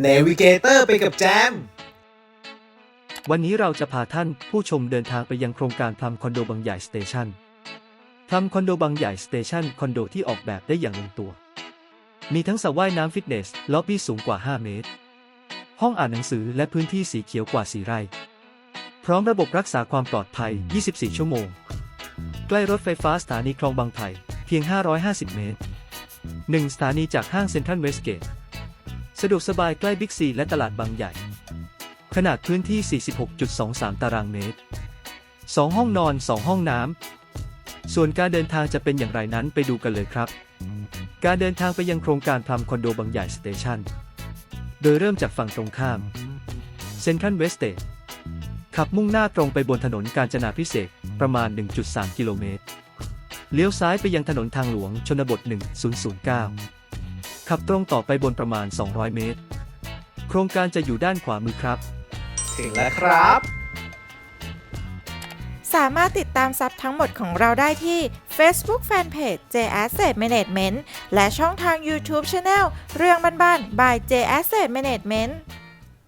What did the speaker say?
เนวิเกเตอร์ไปกับแจม วันนี้เราจะพาท่านผู้ชมเดินทางไปยังโครงการพลัมคอนโดบางใหญ่สเตชันพลัมคอนโดบางใหญ่สเตชันคอนโดที่ออกแบบได้อย่างลงตัว มีทั้งสระว่ายน้ำฟิตเนส ล็อบบี้สูงกว่า 5 เมตร ห้องอ่านหนังสือและพื้นที่สีเขียวกว่า4ไร่ พร้อมระบบรักษาความปลอดภัย 24 ชั่วโมง ใกล้รถไฟฟ้าสถานีคลองบางไผ่เพียง 550 เมตร 1 สถานีจากห้างเซ็นทรัลเวสเกต สะดวกสบายใกล้บิ๊กซีและตลาดบางใหญ่ ขนาดพื้นที่ 46.23 ตารางเมตร 2 ห้องนอน 2 ห้องน้ำ ส่วนการเดินทางจะเป็นอย่างไรนั้นไปดูกันเลยครับ การเดินทางไปยังโครงการพลัมคอนโดบางใหญ่สเตชันโดยเริ่มจากฝั่งตรงข้ามเซ็นทรัลเวสเตทขับมุ่งหน้าตรงไปบนถนนกาญจนาพิเศษกประมาณ 1.3 กิโลเมตร เลี้ยวซ้ายไปยังถนนทางหลวงชนบท 1009 ขับตรงต่อไปบนประมาณ 200 เมตร โครงการจะอยู่ด้านขวามือครับ ถึงแล้วครับ สามารถติดตามซับทั้งหมดของเราได้ที่ Facebook Fanpage J Asset Management และช่องทาง YouTube Channel เรื่องบ้านๆ by J Asset Management